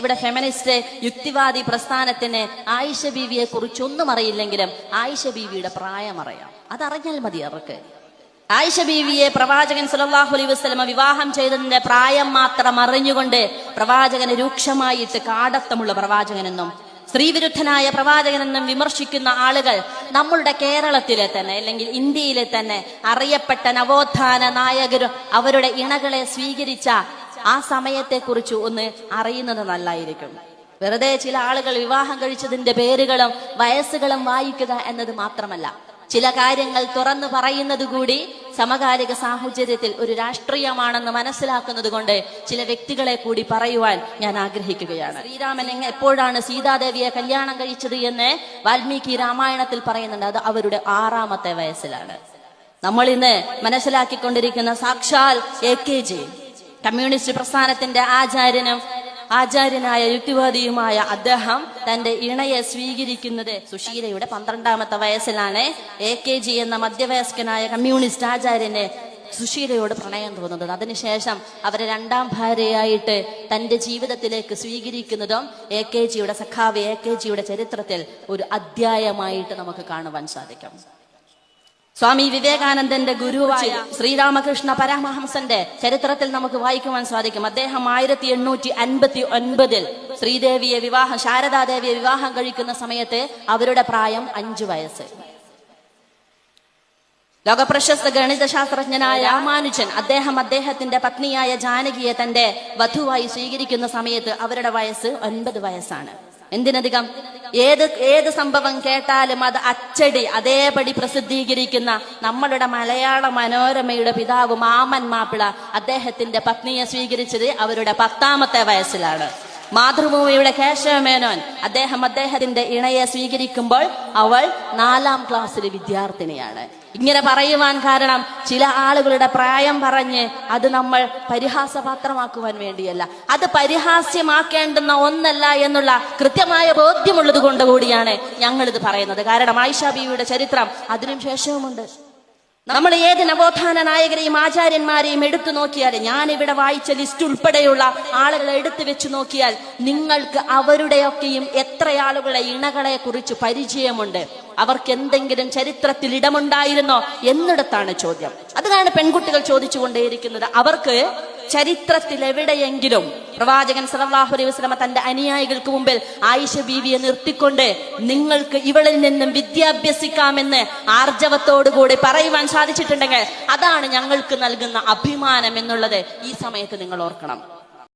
ഇവിടെ ഫെമിനിസ്റ്റ് യുക്തിവാദി പ്രസ്ഥാനത്തിന് ആയിഷ ബീവിയെ കുറിച്ചൊന്നും അറിയില്ലെങ്കിലും ആയിഷ ബീവിയുടെ പ്രായം അറിയാം. അതറിഞ്ഞാൽ മതി അവർക്ക്. ആയിഷ ബീവിയെ പ്രവാചകൻ സുലല്ലാഹു അലൈ വസ്ലമ വിവാഹം ചെയ്തതിന്റെ പ്രായം മാത്രം അറിഞ്ഞുകൊണ്ട് പ്രവാചകന് രൂക്ഷമായിട്ട് കാടത്തമുള്ള പ്രവാചകനെന്നും സ്ത്രീവിരുദ്ധനായ പ്രവാചകനെന്നും വിമർശിക്കുന്ന ആളുകൾ നമ്മളുടെ കേരളത്തിലെ തന്നെ അല്ലെങ്കിൽ ഇന്ത്യയിലെ തന്നെ അറിയപ്പെട്ട നവോത്ഥാന നായകരും അവരുടെ ഇണകളെ സ്വീകരിച്ച ആ സമയത്തെക്കുറിച്ച് ഒന്ന് അറിയുന്നത് നല്ലായിരിക്കും. വെറുതെ ചില ആളുകൾ വിവാഹം കഴിച്ചതിന്റെ പേരുകളും വയസ്സുകളും വായിക്കുക എന്നത് മാത്രമല്ല. ചില കാര്യങ്ങൾ തുറന്നു പറയുന്നത് കൂടി സമകാലിക സാഹചര്യത്തിൽ ഒരു രാഷ്ട്രീയമാണെന്ന് മനസ്സിലാക്കുന്നത് കൊണ്ട് ചില വ്യക്തികളെ കൂടി പറയുവാൻ ഞാൻ ആഗ്രഹിക്കുകയാണ്. ശ്രീരാമൻ എപ്പോഴാണ് സീതാദേവിയെ കല്യാണം കഴിച്ചത് എന്ന് വാൽമീകി രാമായണത്തിൽ പറയുന്നുണ്ട്. അത് അവരുടെ ആറാമത്തെ വയസ്സിലാണ്. നമ്മൾ ഇന്ന് മനസ്സിലാക്കിക്കൊണ്ടിരിക്കുന്ന സാക്ഷാൽ എ കെ ജി കമ്മ്യൂണിസ്റ്റ് പ്രസ്ഥാനത്തിന്റെ ആചാര്യനും ആചാര്യനായ യുക്തിവാദിയുമായ അദ്ദേഹം തന്റെ ഇണയെ സ്വീകരിക്കുന്നത് സുശീലയുടെ പന്ത്രണ്ടാമത്തെ വയസ്സിലാണ്. എ കെ ജി എന്ന മധ്യവയസ്കനായ കമ്മ്യൂണിസ്റ്റ് ആചാര്യനെ സുശീലയോട് പ്രണയം തോന്നുന്നത്. അതിനുശേഷം അവരെ രണ്ടാം ഭാര്യയായിട്ട് തന്റെ ജീവിതത്തിലേക്ക് സ്വീകരിക്കുന്നതും എ കെ ജിയുടെ സഖാവ് എ കെ ജിയുടെ ചരിത്രത്തിൽ ഒരു അധ്യായമായിട്ട് നമുക്ക് കാണുവാൻ സാധിക്കും. സ്വാമി വിവേകാനന്ദന്റെ ഗുരുവായ ശ്രീരാമകൃഷ്ണ പരമഹംസന്റെ ചരിത്രത്തിൽ നമുക്ക് വായിക്കുവാൻ സാധിക്കും. അദ്ദേഹം ആയിരത്തി എണ്ണൂറ്റി അൻപത്തി ഒൻപതിൽ ശ്രീദേവിയെ വിവാഹം ശാരദാദേവിയെ വിവാഹം കഴിക്കുന്ന സമയത്ത് അവരുടെ പ്രായം അഞ്ചു വയസ്സ്. ലോകപ്രശസ്ത ഗണിതശാസ്ത്രജ്ഞനായ രാമാനുജൻ അദ്ദേഹം അദ്ദേഹത്തിന്റെ പത്നിയായ ജാനകിയെ തന്റെ വധുവായി സ്വീകരിക്കുന്ന സമയത്ത് അവരുടെ വയസ്സ് ഒൻപത് വയസ്സാണ്. എന്തിനധികം? ഏത് ഏത് സംഭവം കേട്ടാലും അത് അച്ചടി അതേപടി പ്രസിദ്ധീകരിക്കുന്ന നമ്മളുടെ മലയാള മനോരമയുടെ പിതാവ് മാമൻ മാപ്പിള അദ്ദേഹത്തിന്റെ പത്നിയെ സ്വീകരിച്ചത് അവരുടെ പത്താമത്തെ വയസ്സിലാണ്. മാതൃഭൂമിയുടെ കേശവമേനോൻ അദ്ദേഹം അദ്ദേഹത്തിന്റെ ഇണയെ സ്വീകരിക്കുമ്പോൾ അവൾ നാലാം ക്ലാസ്സിലെ വിദ്യാർത്ഥിനിയാണ്. ഇങ്ങനെ പറയുവാൻ കാരണം ചില ആളുകളുടെ പ്രായം പറഞ്ഞ് അത് നമ്മൾ പരിഹാസപാത്രമാക്കുവാൻ വേണ്ടിയല്ല. അത് പരിഹാസ്യമാക്കേണ്ടുന്ന ഒന്നല്ല എന്നുള്ള കൃത്യമായ ബോധ്യമുള്ളത് കൊണ്ട് കൂടിയാണ് ഞങ്ങൾ ഇത് പറയുന്നത്. കാരണം ആയിഷ ബീവിയുടെ ചരിത്രം അതിനും ശേഷവുമുണ്ട്. നമ്മൾ ഏത് നവോത്ഥാന നായകരെയും ആചാര്യന്മാരെയും എടുത്തു നോക്കിയാൽ ഞാൻ ഇവിടെ വായിച്ച ലിസ്റ്റ് ഉൾപ്പെടെയുള്ള ആളുകളെ എടുത്തു വെച്ച് നോക്കിയാൽ നിങ്ങൾക്ക് അവരുടെയൊക്കെയും എത്ര ആളുകളെ ഇണകളെ കുറിച്ച് പരിചയമുണ്ട്? അവർക്ക് എന്തെങ്കിലും ചരിത്രത്തിൽ ഇടമുണ്ടായിരുന്നോ എന്നിടത്താണ് ചോദ്യം. അതാണ് പെൺകുട്ടികൾ ചോദിച്ചുകൊണ്ടേയിരിക്കുന്നത്. അവർക്ക് ചരിത്രത്തിൽ എവിടെയെങ്കിലും പ്രവാചകൻ സല്ലല്ലാഹു അലൈഹി വസല്ലമ തന്റെ അനുയായികൾക്ക് മുമ്പിൽ ആയിഷ ബീവിയെ നിർത്തിക്കൊണ്ട് നിങ്ങൾക്ക് ഇവളിൽ നിന്നും വിദ്യാഭ്യസിക്കാമെന്ന് ആർജവത്തോടുകൂടി പറയുവാൻ സാധിച്ചിട്ടുണ്ടെങ്കിൽ അതാണ് ഞങ്ങൾക്ക് നൽകുന്ന അഭിമാനം എന്നുള്ളത് ഈ സമയത്ത് നിങ്ങൾ ഓർക്കണം.